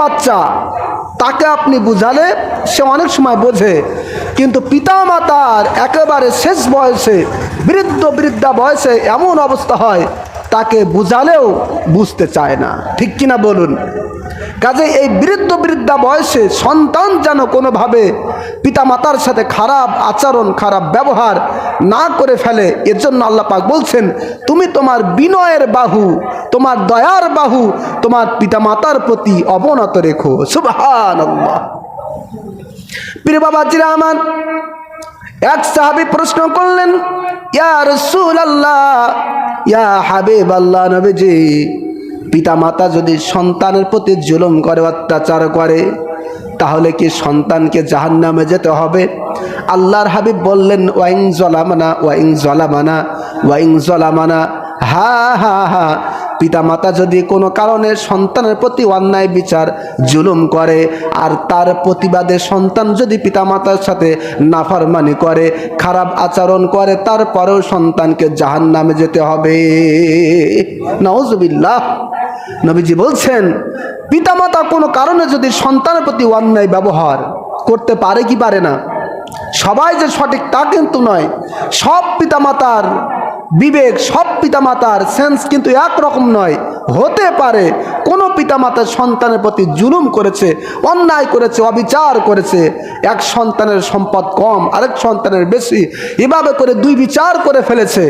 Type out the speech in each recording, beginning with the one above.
বাচ্চা, তাকে আপনি বুঝালে সে অনেক সময় বোঝে। কিন্তু পিতা মাতার একেবারে শেষ বয়সে, বৃদ্ধ বৃদ্ধা বয়সে এমন অবস্থা হয়, তাকে বুঝালেও বুঝতে চায় না। ঠিক কিনা বলুন? কাজে এই বৃদ্ধ বৃদ্ধা বয়সে সন্তান যেন কোনোভাবে পিতামাতার সাথে খারাপ আচরণ, খারাপ ব্যবহার না করে ফেলে, এর জন্য পাক বলছেন, তুমি তোমার বিনয়ের বাহু, তোমার দয়ার বাহু, তোমার পিতামাতার প্রতি অবনত রেখো। সুবহান প্রিয় বাবাজিরা আমার, এক সাহাবি প্রশ্ন করলেন, ইয়া রসুল আল্লাহ ইয়া হাবিব আল্লাহ নবীজি পিতা মাতা যদি সন্তানের প্রতি জুলুম করে, অত্যাচার করে, তাহলে কি সন্তানকে জাহান নামে যেতে হবে? আল্লাহর হাবিব বললেন ওয়াইং জলামানা ওয়াইং জলামানা ওয়াইং জলামানা, হা হা হা পিতামাতা যদি কোনো কারণে সন্তানের প্রতি অন্যায় বিচার, জুলুম করে, আর তার প্রতিবাদে সন্তান যদি পিতামাতার সাথে নাফরমানি করে, খারাপ আচরণ করে, তারপরেও সন্তানকে জাহান নামে যেতে হবে। নওজবিল্লাহ নবীজি বলছেন, পিতামাতা কোনো কারণে যদি সন্তানের প্রতি অন্যায় ব্যবহার করতে পারে কি পারে না? সবাই যে সঠিক তা কিন্তু নয়। সব পিতামাতার বিবেক, সব পিতামাতার সেন্স কিন্তু একরকম নয়। হতে পারে কোনো পিতামাতার সন্তানের প্রতি জুলুম করেছে, অন্যায় করেছে, অবিচার করেছে। এক সন্তানের সম্পদ কম, আরেক সন্তানের বেশি। এভাবে করে দুই বিচার করে ফেলেছে।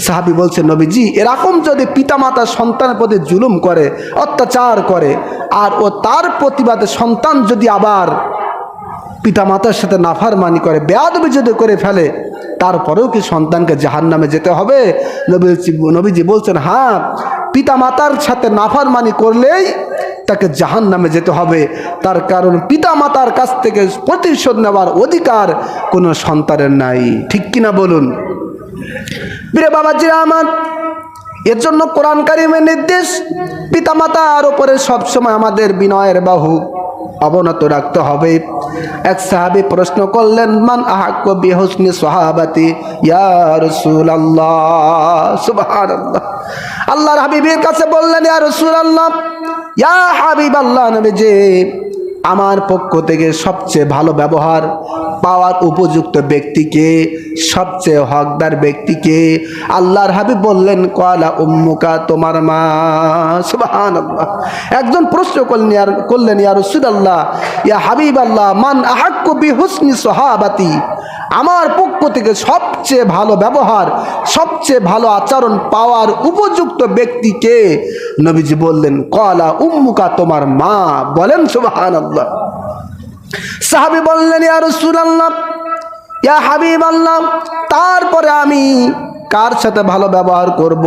সাহাবি বলছে নবীজি, এরকম যদি পিতামাতা সন্তানের প্রতি জুলুম করে, অত্যাচার করে, আর ও তার প্রতিবাদে সন্তান যদি আবার পিতামাতার সাথে নাফারমানি করে, বেয়াদবি যদি করে ফেলে, তারপরেও কি সন্তানকে জাহান নামে যেতে হবে? নবীজি নবীজি বলছেন হ্যাঁ পিতামাতার সাথে নাফারমানি করলেই তাকে জাহান নামে যেতে হবে। তার কারণ পিতামাতার কাছ থেকে প্রতিশোধ নেওয়ার অধিকার কোনো সন্তানের নাই। ঠিক কিনা বলুন? প্রিয় বাবাজিরা আমার এর জন্য কোরআন কারিমের নির্দেশ, পিতামাতার ওপরে সবসময় আমাদের বিনয়ের বাহু। অবনত রাখতে হবে। এক সাহাবি প্রশ্ন করলেন, মান আহাক্য বিহসনি সোহাবাতি? ইয়ারসুল আল্লাহ সুবহানাল্লাহ। আল্লাহর হাবিবের কাছে বললেন, ইয়া আল্লাহ ইয়া হাবিব আল্লাহ নবীজি, আমার পক্ষ থেকে সবচেয়ে ভালো ব্যবহার পাওয়ার উপযুক্ত ব্যক্তিকে, সবচেয়ে হকদার ব্যক্তিকে আল্লাহর হাবিব বললেন কয়লা উম্মুকা, তোমার মা। সুবাহান একজন প্রশ্ন করলেন, ইয়ার করলেন, ইয়া রসুলাল্লাহ, ইয়া হাবিব আল্লাহ মান আহাক্কু বি হুসনি সোহাবাতি? আমার পক্ষ থেকে সবচেয়ে ভালো ব্যবহার, সবচেয়ে ভালো আচরণ পাওয়ার উপযুক্ত ব্যক্তিকে নবীজি বললেন, কলা উম্মুকা, তোমার মা। বলেন সুবাহান আল্লাহ সাহাবি বললেন, ইয়া রাসূলুল্লাহ, ইয়া হাবিব আল্লাহ তারপরে আমি কার সাথে ভালো ব্যবহার করব।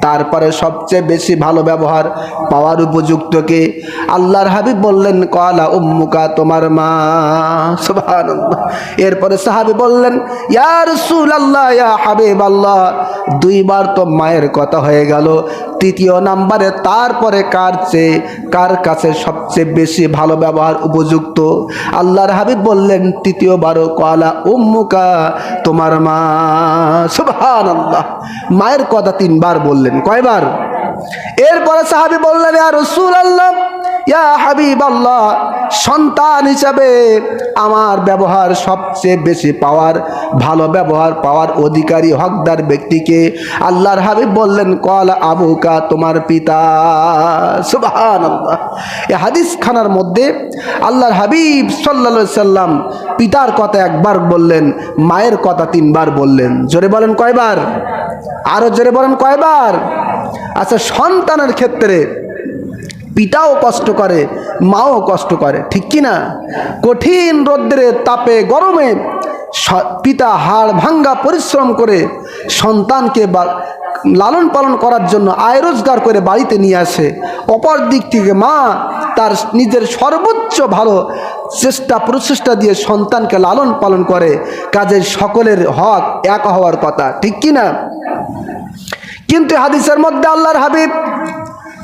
তারপরে সবচেয়ে বেশি ভালো ব্যবহার পাওয়ার উপযুক্তকে আল্লাহর হাবিব বললেন কলা উম্মুকা, তোমার মা। সুবহানাল্লাহ। এরপরে সাহাবি বললেন ইয়ার ইয়া রাসূলুল্লাহ, ইয়া হাবিব আল্লাহ দুইবার তো মায়ের কথা হয়ে গেল। তৃতীয় নাম্বারে, তারপরে কার চেয়ে, কার কাছে সবচেয়ে বেশি ভালো ব্যবহার উপযুক্ত? আল্লাহর হাবিব বললেন, তৃতীয়বারও কলা, উম্মুকা, তোমার মা। সুবহান আল্লাহ মায়ের কথা তিনবার বললেন। কয়বার? এরপরে সাহাবি বললেন আর রসুল আল্লাহ ইয়া হাবিব আল্লাহ সন্তান হিসাবে আমার ব্যবহার সবচেয়ে বেশি পাওয়ার, ভালো ব্যবহার পাওয়ার অধিকারী, হকদার ব্যক্তিকে আল্লাহর হাবিব বললেন, কল আবুকা, তোমার পিতা। সুবহান এ হাদিস খানার মধ্যে আল্লাহর হাবিব সাল্লা সাল্লাম পিতার কথা একবার বললেন, মায়ের কথা তিনবার বললেন। জোরে বলেন কয়বার? আরও জোরে বলেন কয়বার? আচ্ছা সন্তানের ক্ষেত্রে পিতাও কষ্ট করে, মাও কষ্ট করে, ঠিক কি না? কঠিন রৌদ্রে তাপে গরমে পিতা হাড় ভাঙ্গা পরিশ্রম করে সন্তানকে লালন পালন করার জন্য আয় রোজগার করে বাড়িতে নিয়ে আসে। অপর দিক থেকে মা তার নিজের সর্বোচ্চ ভালো চেষ্টা, প্রচেষ্টা দিয়ে সন্তানকে লালন পালন করে। কাজে সকলের হক, এক হওয়ার কথা, ঠিক কি না? কিন্তু হাদিসের মধ্যে আল্লাহর হাবিব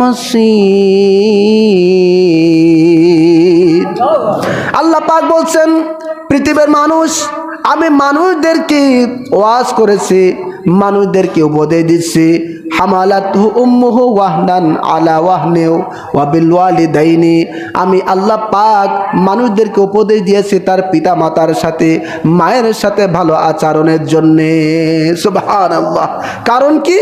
মাসির আল্লাহ পাক বলছেন, পৃথিবীর মানুষ, আমি মানুষদেরকে ওয়াজ করেছি, মানুষদেরকে উপদেশ দিচ্ছি। হামালাত উম্মুহ আলা ওয়াহনেও ওয়াবিল ওয়ালিদাইনি। আমি আল্লাহ পাক মানুষদেরকে উপদেশ দিয়েছি তার পিতা মাতার সাথে, মায়ের সাথে ভালো আচরণের জন্যে। সুবহান আল্লাহ কারণ কি?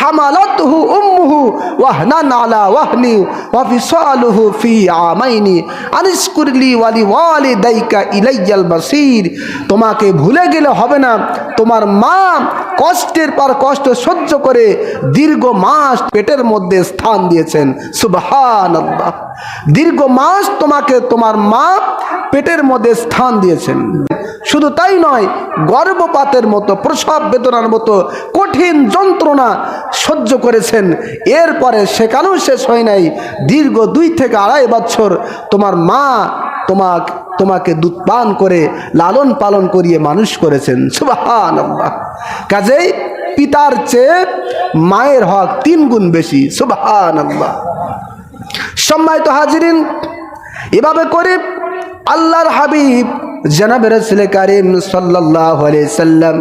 হামালাতহু উম্মুহু ওয়াহনান আলা ওয়াহনি ওয়া ফিসালুহু ফি আমাইনি আনিশকুরলি ওয়ালি ওয়ালিদাইকা ইলাইয়াল মাসির তোমাকে ভুলে গেলে হবে না। তোমার মা কষ্টের পর কষ্ট সহ্য করে দীর্ঘ মাস পেটের মধ্যে স্থান দিয়েছেন। সুবহান দীর্ঘ মাস তোমাকে তোমার মা পেটের মধ্যে স্থান দিয়েছেন। শুধু তাই নয়, গর্ভপাতের মতো, প্রসব বেদনার মতো কঠিন যন্ত্রণা সহ্য করেছেন। এরপরে সেখানেও শেষ হয় নাই। দীর্ঘ দুই থেকে আড়াই বছর তোমার মা তোমাক, তোমাকে দুধ পান করে, লালন পালন করিয়ে মানুষ করেছেন। সুবাহান কাজেই পিতার চেয়ে মায়ের হক তিন গুণ বেশি। সুবাহান আল্লাহ সম্মানিত হাজিরিন, এভাবে করে আল্লাহর হাবিব জনাব রসুল কারিম সাল্লাম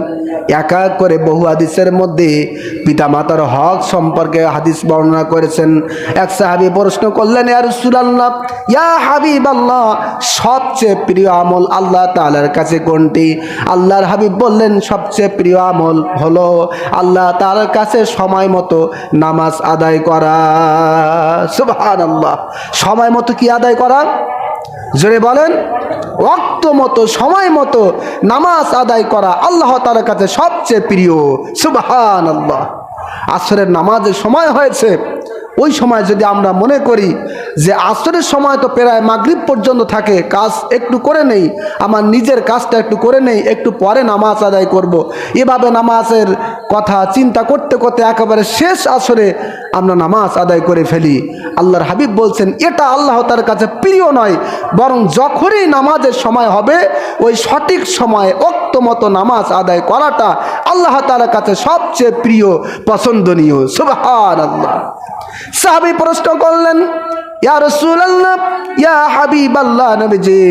এক এক করে বহু হাদিসের মধ্যে পিতামাতার হক সম্পর্কে হাদিস বর্ণনা করেছেন। এক সাহাবি প্রশ্ন করলেন রাসূলুল্লাহ, ইয়া হাবিব আল্লাহ সবচেয়ে প্রিয় আমল আল্লাহ তাআলার কাছে কোনটি? আল্লাহর হাবিব বললেন, সবচেয়ে প্রিয় আমল হলো আল্লাহ তাআলার কাছে সময় মতো নামাজ আদায় করা। সুবহানাল্লাহ। সময় মতো কি আদায় করা? জোরে বলেন ওক্ত মতো, সময় মতো নামাজ আদায় করা আল্লাহ তার কাছে সবচেয়ে প্রিয়। সুবহান আল্লাহ আসরের নামাজের সময় হয়েছে। ওই সময় যদি আমরা মনে করি যে আসরের সময় তো প্রায় মাগরিব পর্যন্ত থাকে, কাজ একটু করে নেই, আমার নিজের কাজটা একটু করে নেই, একটু পরে নামাজ আদায় করব। এভাবে নামাজের কথা চিন্তা করতে করতে একেবারে শেষ আসরে আমরা নামাজ আদায় করে ফেলি। আল্লাহর হাবিব বলছেন, এটা আল্লাহ তার কাছে প্রিয় নয়, বরং যখনই নামাজের সময় হবে, ওই সঠিক সময়ে মতো নামাজ আদায় করাটা আল্লাহ তালার কাছে সবচেয়ে প্রিয়, পছন্দনীয়। সুবহান আল্লাহ সাহাবি প্রশ্ন করলেন, ইয়া রসুলাল্লাহ, ইয়া হাবিব আল্লাহ নবীজি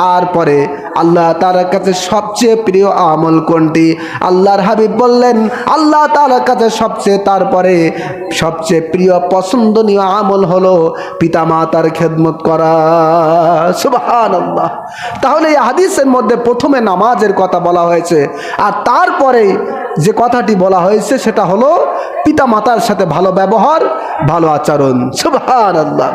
তারপরে আল্লাহ তার কাছে সবচেয়ে প্রিয় আমল কোনটি? আল্লাহর হাবিব বললেন, আল্লাহ তার কাছে সবচেয়ে তারপরে সবচেয়ে প্রিয় পছন্দনীয় আমল হলো পিতা মাতার খেদমত করা। সুবাহান আল্লাহ তাহলে এই হাদিসের মধ্যে প্রথমে নামাজের কথা বলা হয়েছে, আর তারপরে যে কথাটি বলা হয়েছে সেটা হলো পিতা মাতার সাথে ভালো ব্যবহার, ভালো আচরণ। সুবাহান আল্লাহ